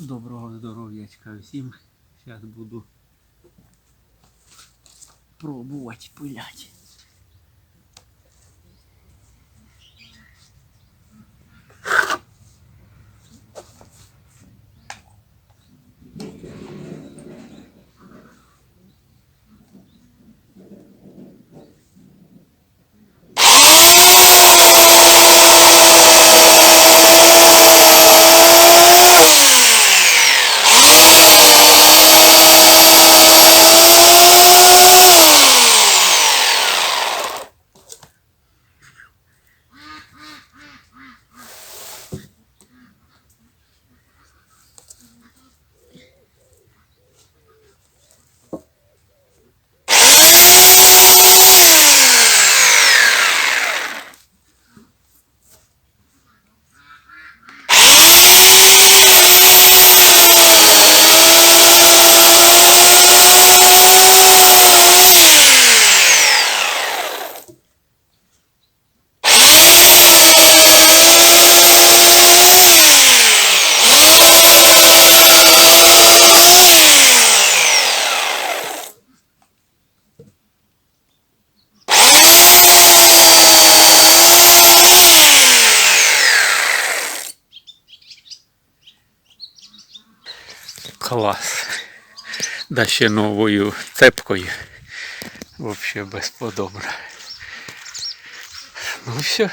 Доброго здоров'ячка всім. Зараз буду пробувати пилять. Клас. Да ще новою цепкою. Взагалі безподобно. Ну все.